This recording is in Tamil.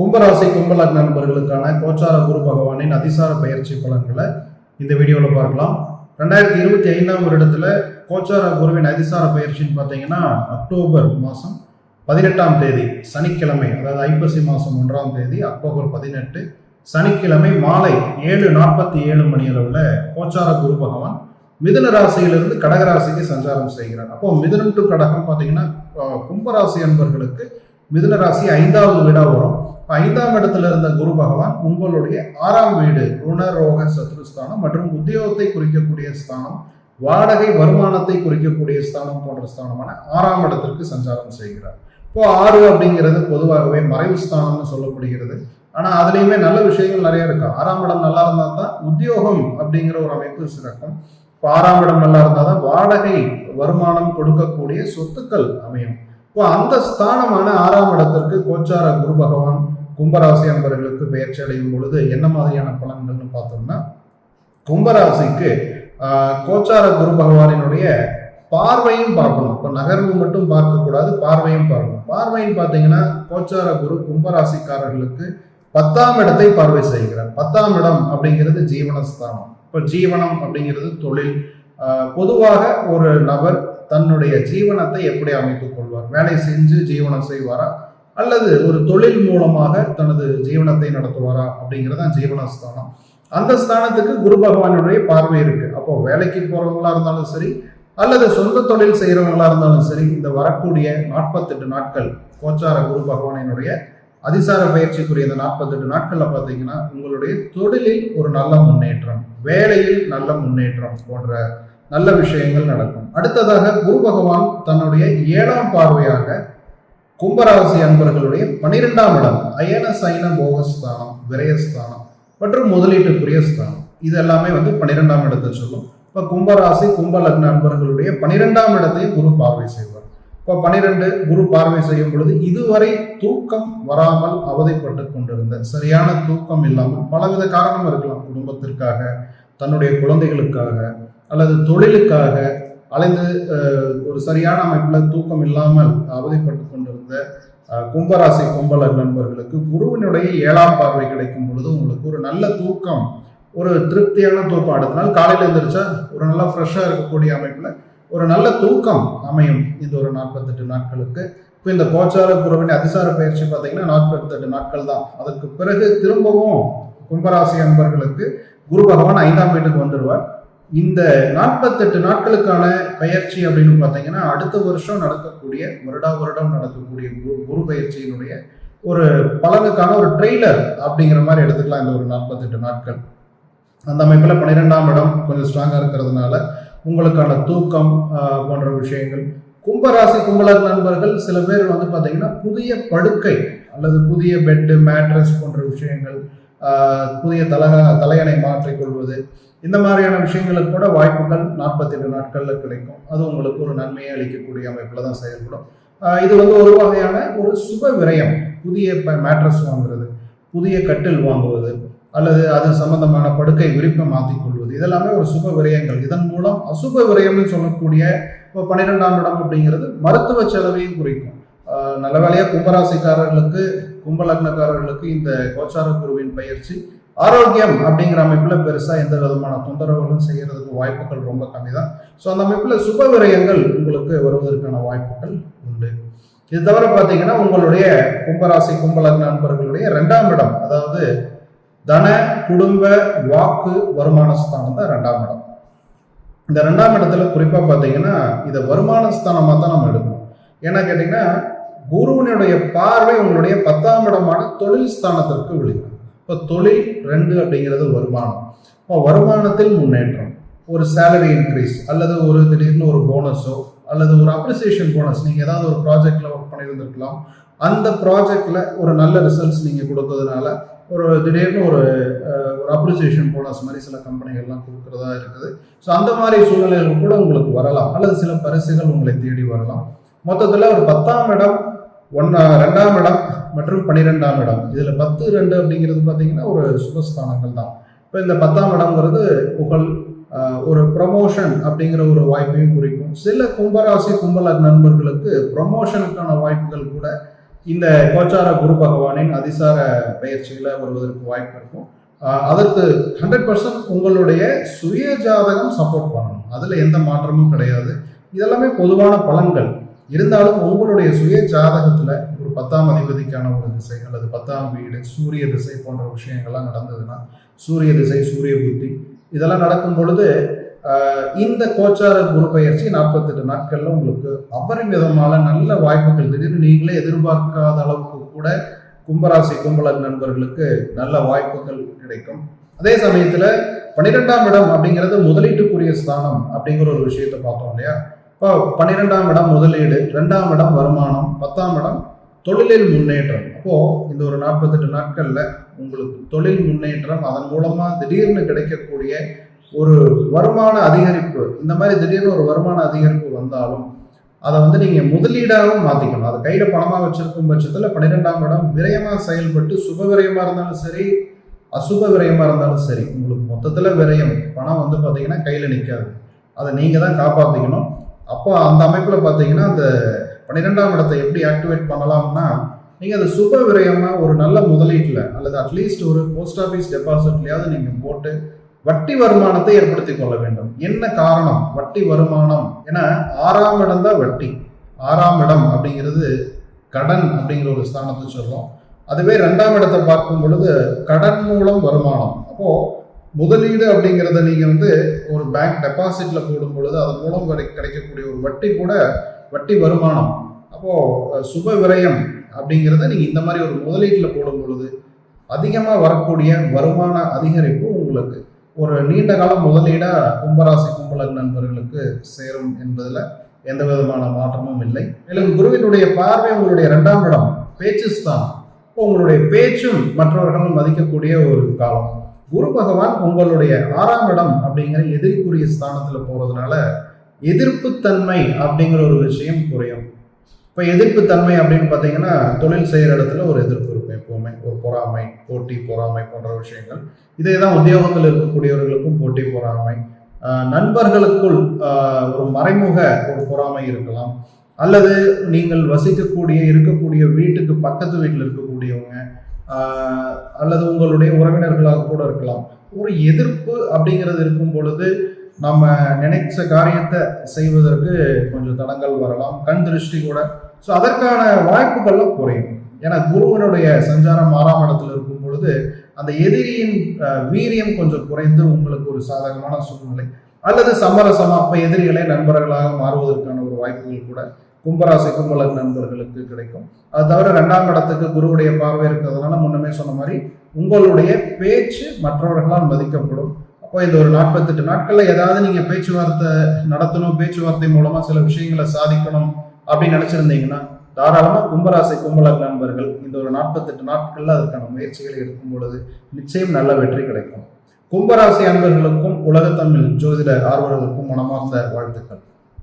கும்பராசி கும்பலக் நண்பர்களுக்கான கோச்சார குரு பகவானின் அதிசார பயிற்சி பலன்களை இந்த வீடியோவில் பார்க்கலாம். ரெண்டாயிரத்தி இருபத்தி ஐந்தாம் வருடத்தில் கோச்சார குருவின் அதிசார பயிற்சின்னு பார்த்தீங்கன்னா அக்டோபர் மாதம் பதினெட்டாம் தேதி சனிக்கிழமை அதாவது ஐப்பசி மாதம் ஒன்றாம் தேதி அக்டோபர் பதினெட்டு சனிக்கிழமை மாலை ஏழு நாற்பத்தி ஏழு மணி அளவில் கோச்சார குரு பகவான் மிதுன ராசியிலிருந்து கடகராசிக்கு சஞ்சாரம் செய்கிறார். அப்போ மிதுனம் டு கடகம் பார்த்தீங்கன்னா கும்பராசி அன்பர்களுக்கு மிதுன ராசி ஐந்தாவது வீடாக வரும். ஐந்தாம் இடத்துல இருந்த குரு பகவான் உங்களுடைய ஆறாம் வீடு ருணரோக சத்ருஸ்தானம் மற்றும் உத்தியோகத்தை குறிக்கக்கூடிய ஸ்தானம் வாடகை வருமானத்தை குறிக்கக்கூடிய ஸ்தானம் போன்ற ஸ்தானமான ஆறாம் இடத்திற்கு சஞ்சாரம் செய்கிறார். இப்போ ஆறு அப்படிங்கிறது பொதுவாகவே மறைவு ஸ்தானம்னு சொல்லப்படுகிறது. ஆனால் அதுலேயுமே நல்ல விஷயங்கள் நிறைய இருக்கு. ஆறாம் இடம் நல்லா இருந்தால் தான் உத்தியோகம் அப்படிங்கிற ஒரு அமைப்பு சிறக்கும். இப்போ ஆறாம் இடம் நல்லா இருந்தால் தான் வாடகை வருமானம் கொடுக்கக்கூடிய சொத்துக்கள் அமையும். இப்போ அந்த ஸ்தானமான ஆறாம் இடத்திற்கு கோச்சார குரு பகவான் கும்பராசி அன்பர்களுக்கு பெயர்ச்சி அடையும் பொழுது என்ன மாதிரியான பலன்கள்னு பார்த்தோம்னா கும்பராசிக்கு கோச்சார குரு பகவானினுடைய பார்வையும் பார்க்கணும். இப்போ நகர்வு மட்டும் பார்க்கக்கூடாது பார்வையும் பார்க்கணும். பார்வையும் பார்த்தீங்கன்னா கோச்சார குரு கும்பராசிக்காரர்களுக்கு பத்தாம் இடத்தை பார்வை செய்கிறார். பத்தாம் இடம் அப்படிங்கிறது ஜீவனஸ்தானம். இப்போ ஜீவனம் அப்படிங்கிறது தொழில். பொதுவாக ஒரு நபர் தன்னுடைய ஜீவனத்தை எப்படி அமைத்துக் கொள்வார்? வேலை செஞ்சு ஜீவனம் செய்வாரா? அல்லது ஒரு தொழில் மூலமாக தனது ஜீவனத்தை நடத்துவாரா அப்படிங்கிறது தான் ஜீவனஸ்தானம் அந்த ஸ்தானத்துக்கு குரு பகவானுடைய பார்வை இருக்கு. அப்போ வேலைக்கு போறவங்களா இருந்தாலும் சரி அல்லது சொந்த தொழில் செய்கிறவங்களா இருந்தாலும் சரி இந்த வரக்கூடிய நாற்பத்தெட்டு நாட்கள் கோச்சார குரு பகவானினுடைய அதிசார பயிற்சிக்குரிய இந்த நாற்பத்தெட்டு நாட்கள்ல பார்த்தீங்கன்னா உங்களுடைய தொழிலில் ஒரு நல்ல முன்னேற்றம் வேலையில் நல்ல முன்னேற்றம் போன்ற நல்ல விஷயங்கள் நடக்கும். அடுத்ததாக குரு பகவான் தன்னுடைய ஏழாம் பார்வையாக கும்பராசி அன்பர்களுடைய பனிரெண்டாம் இடம் அயன சைன போகஸ்தானம் விரயஸ்தானம் மற்றும் முதலீட்டுக்குரிய ஸ்தானம். இது எல்லாமே வந்து பன்னிரெண்டாம் இடத்தை சொல்லும். இப்போ கும்பராசி கும்ப லக்ன அன்பர்களுடைய பனிரெண்டாம் இடத்தையும் குரு பார்வை செய்வார். இப்போ பனிரெண்டு குரு பார்வை செய்யும் பொழுது இதுவரை தூக்கம் வராமல் அவதைப்பட்டு கொண்டிருந்த சரியான தூக்கம் இல்லாமல் பலவித காரணம் இருக்கலாம். குடும்பத்திற்காக தன்னுடைய குழந்தைகளுக்காக அல்லது தொழிலுக்காக அலைந்து ஒரு சரியான அமைப்பில் தூக்கம் இல்லாமல் அவதிப்பட்டு இந்த கும்பராசி கும்பல நண்பர்களுக்கு குருவினுடைய ஏழாம் பார்வை கிடைக்கும் பொழுது உங்களுக்கு ஒரு நல்ல தூக்கம் ஒரு திருப்தியான தூக்கம். அடுத்த நாள் காலையில் எழுந்திரிச்சா ஒரு நல்லா ஃப்ரெஷ்ஷாக இருக்கக்கூடிய அமைப்பில் ஒரு நல்ல தூக்கம் அமையும். இந்த ஒரு நாற்பத்தெட்டு நாட்களுக்கு. இப்போ இந்த கோச்சார குருவின் அதிசார பயிற்சி பார்த்தீங்கன்னா நாற்பத்தெட்டு நாட்கள் தான். அதற்கு பிறகு திரும்பவும் கும்பராசி அன்பர்களுக்கு குரு பகவான் ஐந்தாம் வீட்டுக்கு வந்துடுவார் இந்த நாற்பத்தெட்டு நாட்களுக்கான பயிற்சி அப்படின்னு பார்த்தீங்கன்னா அடுத்த வருஷம் நடக்கக்கூடிய வருடா வருடம் நடக்கக்கூடிய குரு குரு பயிற்சியினுடைய ஒரு பலனுக்கான ஒரு ட்ரெய்லர் அப்படிங்கிற மாதிரி எடுத்துக்கலாம் இந்த ஒரு நாற்பத்தெட்டு நாட்கள். அந்த அமைப்பில் பன்னிரெண்டாம் இடம் கொஞ்சம் ஸ்ட்ராங்காக இருக்கிறதுனால உங்களுக்கான தூக்கம் போன்ற விஷயங்கள். கும்பராசி கும்பலர் நண்பர்கள் சில பேர் வந்து பார்த்தீங்கன்னா புதிய படுக்கை அல்லது புதிய பெட்டு மேட்ரஸ் போன்ற விஷயங்கள் புதிய தலக தலையணை மாற்றிக்கொள்வது இந்த மாதிரியான விஷயங்களுக்கு கூட வாய்ப்புகள் நாற்பத்தெட்டு நாட்களில் கிடைக்கும். அது உங்களுக்கு ஒரு நன்மையை அளிக்கக்கூடிய அமைப்பில் தான் செயல்படும். இது வந்து ஒரு வகையான ஒரு சுப விரயம். புதிய மேட்ரஸ் வாங்குறது புதிய கட்டில் வாங்குவது அல்லது அது சம்பந்தமான படுக்கை விரிப்பை மாற்றிக்கொள்வது இதெல்லாமே ஒரு சுப விரயங்கள். இதன் மூலம் அசுப விரயம்னு சொல்லக்கூடிய இப்போ பன்னிரெண்டாம் இடம் அப்படிங்கிறது மருத்துவ செலவையும் குறிக்கும். நல்ல வேலையாக கும்பராசிக்காரர்களுக்கு கும்பலக்னக்காரர்களுக்கு இந்த கோச்சார குருவின் பயிற்சி ஆரோக்கியம் அப்படிங்கிற அமைப்பில் பெருசாக எந்த விதமான தொந்தரவுகளும் செய்கிறதுக்கு வாய்ப்புகள் ரொம்ப கம்மி தான் ஸோ அந்த அமைப்பில் சுப விரயங்கள் உங்களுக்கு வருவதற்கான வாய்ப்புகள் உண்டு. இது தவிர பார்த்தீங்கன்னா உங்களுடைய கும்பராசி கும்பலக் நண்பர்களுடைய ரெண்டாம் இடம் அதாவது தன குடும்ப வாக்கு வருமான ஸ்தானம் தான் ரெண்டாம் இடம். இந்த ரெண்டாம் இடத்துல குறிப்பாக பார்த்தீங்கன்னா இதை வருமான ஸ்தானமாக தான் நம்ம எடுக்கணும் ஏன்னா கேட்டிங்கன்னா குருவினுடைய பார்வை உங்களுடைய பத்தாம் இடமான தொழில் ஸ்தானத்திற்கு விழுகிறது இப்போ தொழில் ரெண்டு அப்படிங்கிறது வருமானம். இப்போ வருமானத்தில் முன்னேற்றம். ஒரு சேலரி இன்க்ரீஸ் அல்லது ஒரு திடீர்னு ஒரு போனஸோ அல்லது ஒரு அப்ரிசியேஷன் போனஸ் நீங்கள் ஏதாவது ஒரு ப்ராஜெக்டில் ஒர்க் பண்ணியிருந்திருக்கலாம். அந்த ப்ராஜெக்டில் ஒரு நல்ல ரிசல்ட்ஸ் நீங்கள் கொடுத்ததுனால ஒரு திடீர்னு ஒரு ஒரு அப்ரிசியேஷன் போனஸ் மாதிரி சில கம்பெனிகள்லாம் கொடுக்குறதா இருக்குது. ஸோ அந்த மாதிரி சூழ்நிலைகள் கூட உங்களுக்கு வரலாம். அல்லது சில பரிசுகள் உங்களை தேடி வரலாம். மொத்தத்தில் ஒரு பத்தாம் இடம் ஒன்றா ரெண்டாம் இடம் மற்றும் பன்னிரெண்டாம் இடம். இதில் பத்து ரெண்டு அப்படிங்கிறது பார்த்தீங்கன்னா ஒரு சுபஸ்தானங்கள் தான். இப்போ இந்த பத்தாம் இடம்ங்கிறது புகழ் ஒரு ப்ரமோஷன் அப்படிங்கிற ஒரு வாய்ப்பையும் குறிக்கும். சில கும்பராசி கும்பல நண்பர்களுக்கு ப்ரமோஷனுக்கான வாய்ப்புகள் கூட இந்த கோச்சார குரு பகவானின் அதிசார பயிற்சிகளை வருவதற்கு வாய்ப்பு இருக்கும். அதற்கு ஹண்ட்ரட் பர்சன்ட் உங்களுடைய சுய ஜாதகம் சப்போர்ட் பண்ணணும். அதில் எந்த மாற்றமும் கிடையாது. இதெல்லாமே பொதுவான பலன்கள். இருந்தாலும் உங்களுடைய சுய ஜாதகத்துல ஒரு பத்தாம் அதிபதிக்கான ஒரு திசை அல்லது பத்தாம் வீடு சூரிய திசை போன்ற விஷயங்கள்லாம் நடந்ததுன்னா சூரிய திசை சூரிய புத்தி இதெல்லாம் நடக்கும் பொழுது இந்த கோச்சார குரு பயிற்சி நாற்பத்தெட்டு நாட்கள்ல உங்களுக்கு அபரிமிதமான நல்ல வாய்ப்புகள் திடீர்னு நீங்களே எதிர்பார்க்காத அளவுக்கு கூட கும்பராசி கும்பலர் நண்பர்களுக்கு நல்ல வாய்ப்புகள் கிடைக்கும். அதே சமயத்துல பன்னிரெண்டாம் இடம் அப்படிங்கிறது முதலீட்டுக்குரிய ஸ்தானம் அப்படிங்கிற ஒரு விஷயத்தை பார்த்தோம் இல்லையா? இப்போ பன்னிரெண்டாம் இடம் முதலீடு ரெண்டாம் இடம் வருமானம் பத்தாம் இடம் தொழிலில் முன்னேற்றம். அப்போது இந்த ஒரு நாற்பத்தெட்டு நாட்களில் உங்களுக்கு தொழில் முன்னேற்றம் அதன் மூலமாக திடீர்னு கிடைக்கக்கூடிய ஒரு வருமான அதிகரிப்பு இந்த மாதிரி திடீர்னு ஒரு வருமான அதிகரிப்பு வந்தாலும் அதை வந்து நீங்கள் முதலீடாகவும் மாற்றிக்கணும் அதை கையில் பணமாக வச்சிருக்கும் பட்சத்தில் பன்னிரெண்டாம் இடம் விரயமாக செயல்பட்டு சுப விரயமாக இருந்தாலும் சரி அசுப விரயமாக இருந்தாலும் சரி உங்களுக்கு மொத்தத்தில் விரயம் பணம் வந்து பார்த்தீங்கன்னா கையில் நிற்காது அதை நீங்கள் தான் காப்பாற்றிக்கணும் அப்போ அந்த அமைப்பில் பார்த்தீங்கன்னா அந்த பன்னிரெண்டாம் இடத்தை எப்படி ஆக்டிவேட் பண்ணலாம்னா நீங்கள் அதை சுப விரயமாக ஒரு நல்ல முதலீட்டில் அல்லது அட்லீஸ்ட் ஒரு போஸ்ட் ஆஃபீஸ் டெபாசிட்லையாவது நீங்கள் போட்டு வட்டி வருமானத்தை ஏற்படுத்தி கொள்ள வேண்டும். என்ன காரணம்? வட்டி வருமானம். ஏன்னா ஆறாம் இடம் தான் வட்டி. ஆறாம் இடம் அப்படிங்கிறது கடன் அப்படிங்கிற ஒரு ஸ்தானத்தை சொல்லும் அதுவே ரெண்டாம் இடத்தை பார்க்கும் பொழுது கடன் மூலம் வருமானம். அப்போது முதலீடு அப்படிங்கிறத நீங்கள் வந்து ஒரு பேங்க் டெபாசிட்ல போடும் பொழுது அதன் மூலம் கிடை- கிடைக்கக்கூடிய ஒரு வட்டி கூட வட்டி வருமானம். அப்போது சுப விரயம் அப்படிங்கிறத நீங்கள் இந்த மாதிரி ஒரு முதலீட்டில் போடும் பொழுது அதிகமாக வரக்கூடிய வருமான அதிகரிப்பு உங்களுக்கு ஒரு நீண்ட கால முதலீடாக கும்பராசி கும்பலக் நண்பர்களுக்கு சேரும் என்பதில் எந்த விதமான மாற்றமும் இல்லை. மேலும் குருவினுடைய பார்வை உங்களுடைய இரண்டாம் இடம் பேச்சு தான் உங்களுடைய பேச்சும் மற்றவர்களும் மதிக்கக்கூடிய ஒரு காலம். குரு பகவான் உங்களுடைய ஆறாம் இடம் அப்படிங்கிற எதிர்க்குரிய ஸ்தானத்தில் போகிறதுனால எதிர்ப்புத்தன்மை அப்படிங்கிற ஒரு விஷயம் குறையும். இப்போ எதிர்ப்புத்தன்மை அப்படின்னு பார்த்தீங்கன்னா தொழில் செய்கிற இடத்துல ஒரு எதிர்ப்பு இருக்கும் எப்போவுமே. ஒரு பொறாமை போட்டி பொறாமை போன்ற விஷயங்கள். இதே தான் உத்தியோகத்தில் இருக்கக்கூடியவர்களுக்கும் போட்டி பொறாமை. நண்பர்களுக்குள் ஒரு மறைமுக ஒரு பொறாமை இருக்கலாம். அல்லது நீங்கள் வசிக்கக்கூடிய இருக்கக்கூடிய வீட்டுக்கு பக்கத்து வீட்டில் இருக்கக்கூடியவங்க அல்லது உங்களுடைய உறவினர்களாக கூட இருக்கலாம். ஒரு எதிர்ப்பு அப்படிங்கிறது இருக்கும் பொழுது நம்ம நினைச்ச காரியத்தை செய்வதற்கு கொஞ்சம் தடங்கள் வரலாம் கண் திருஷ்டி கூட. ஸோ அதற்கான வாய்ப்புகளும் குறையும். ஏன்னா குருவனுடைய சஞ்சாரம் ஆறாம் இடத்துல இருக்கும் பொழுது அந்த எதிரியின் வீரியம் கொஞ்சம் குறைந்து உங்களுக்கு ஒரு சாதகமான சூழ்நிலை. அல்லது சமரசமா அப்ப எதிரிகளை நண்பர்களாக மாறுவதற்கான ஒரு வாய்ப்புகள் கூட கும்பராசி கும்பலக் நண்பர்களுக்கு கிடைக்கும். அது தவிர ரெண்டாம் இடத்துக்கு குருவுடைய பார்வை இருக்கிறதுனால முன்னமே சொன்ன மாதிரி உங்களுடைய பேச்சு மற்றவர்களால் மதிக்கப்படும். அப்போ இந்த ஒரு நாற்பத்தெட்டு நாட்களில் ஏதாவது நீங்கள் பேச்சுவார்த்தை நடத்தணும் பேச்சுவார்த்தை மூலமாக சில விஷயங்களை சாதிக்கணும் அப்படின்னு நினச்சிருந்தீங்கன்னா தாராளமாக கும்பராசி கும்பலக் நண்பர்கள் இந்த ஒரு நாற்பத்தெட்டு நாட்களில் அதற்கான முயற்சிகளை எடுக்கும் பொழுது நிச்சயம் நல்ல வெற்றி கிடைக்கும். கும்பராசி அன்பர்களுக்கும் உலகத்தமிழ் ஜோதிட ஆர்வலர்களுக்கும் மனமார்ந்த வாழ்த்துக்கள்.